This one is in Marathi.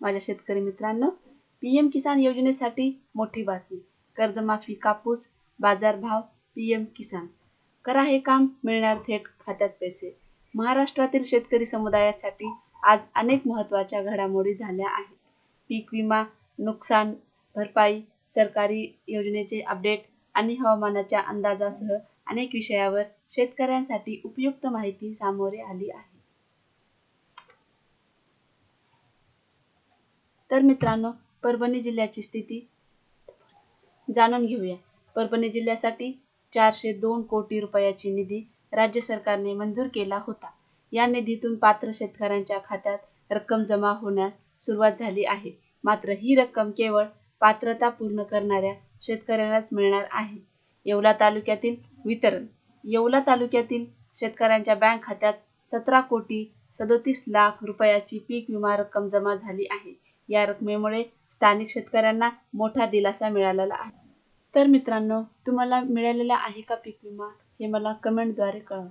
माझ्या शेतकरी मित्रांनो पी एम किसान योजनेसाठी मोठी बातमी. कर्जमाफी कापूस बाजारभाव पी एम किसान. करा हे काम मिळणार थेट खात्यात पैसे. महाराष्ट्रातील शेतकरी समुदायासाठी आज अनेक महत्त्वाच्या घडामोडी झाल्या आहेत. पीक विमा नुकसान भरपाई सरकारी योजनेचे अपडेट आणि हवामानाच्या अंदाजासह अनेक विषयावर शेतकऱ्यांसाठी उपयुक्त माहिती सामोरे आली आहे. तर मित्रांनो परभणी जिल्ह्याची स्थिती जाणून घेऊया. परभणी जिल्ह्यासाठी चारशे दोन कोटी रुपयाची निधी राज्य सरकारने मंजूर केला होता. या निधीतून पात्र शेतकऱ्यांच्या खात्यात रक्कम जमा होण्यास सुरुवात झाली आहे. मात्र ही रक्कम केवळ पात्रता पूर्ण करणाऱ्या शेतकऱ्यांनाच मिळणार आहे. येवला तालुक्यातील वितरण. येवला तालुक्यातील शेतकऱ्यांच्या बँक खात्यात सतरा कोटी सदोतीस लाख रुपयाची पीक विमा रक्कम जमा झाली आहे. या रकमेमुळे स्थानिक शेतकऱ्यांना मोठा दिलासा मिळालेला आहे. तर मित्रांनो तुम्हाला मिळालेला आहे का पीक विमा हे मला कमेंटद्वारे कळवा.